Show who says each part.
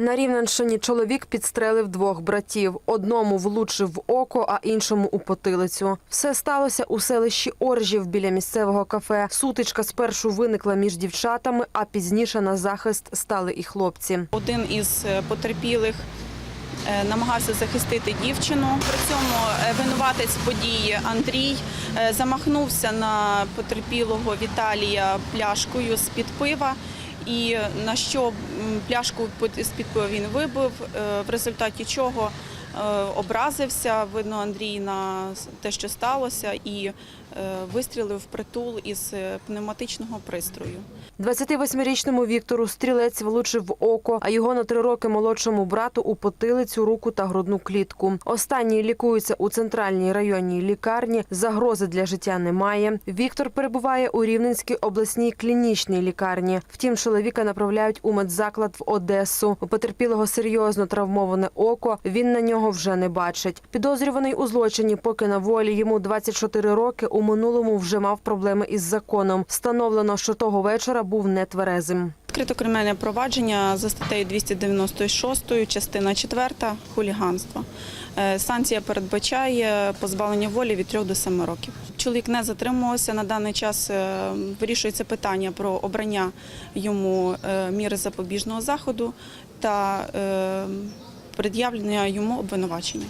Speaker 1: На Рівненщині чоловік підстрелив двох братів. Одному влучив в око, а іншому у потилицю. Все сталося у селищі Оржів біля місцевого кафе. Сутичка спершу виникла між дівчатами, а пізніше на захист стали і хлопці.
Speaker 2: Один із е, потерпілих е, намагався захистити дівчину. При цьому е, винуватець події Андрій замахнувся на потерпілого Віталія пляшкою з-під пива. І на що пляшку під- з-під він вибив, е, в результаті чого образився, видно Андрій на те, що сталося, і е, вистрілив притул із е, пневматичного пристрою.
Speaker 1: 28-річному Віктору стрілець влучив в око, а його на три роки молодшому брату у потилицю, руку та грудну клітку. Останній лікується у центральній районній лікарні. Загрози для життя немає. Віктор перебуває у Рівненській обласній клінічній лікарні. Втім, чоловіка направляють у медзаклад в Одесу. У потерпілого серйозно травмоване око. Він на нього вже не бачить. Підозрюваний у злочині, поки на волі йому 24 роки. У минулому вже мав проблеми із законом. Встановлено, що того вечора був нетверезим.
Speaker 2: Відкрито кримінальне провадження за статтею 296, частина 4 – хуліганство. Е, Санкція передбачає позбавлення волі від 3 до 7 років. Чоловік не затримувався. На даний час е, вирішується питання про обрання йому е, міри запобіжного заходу та пред'явлення йому обвинувачення.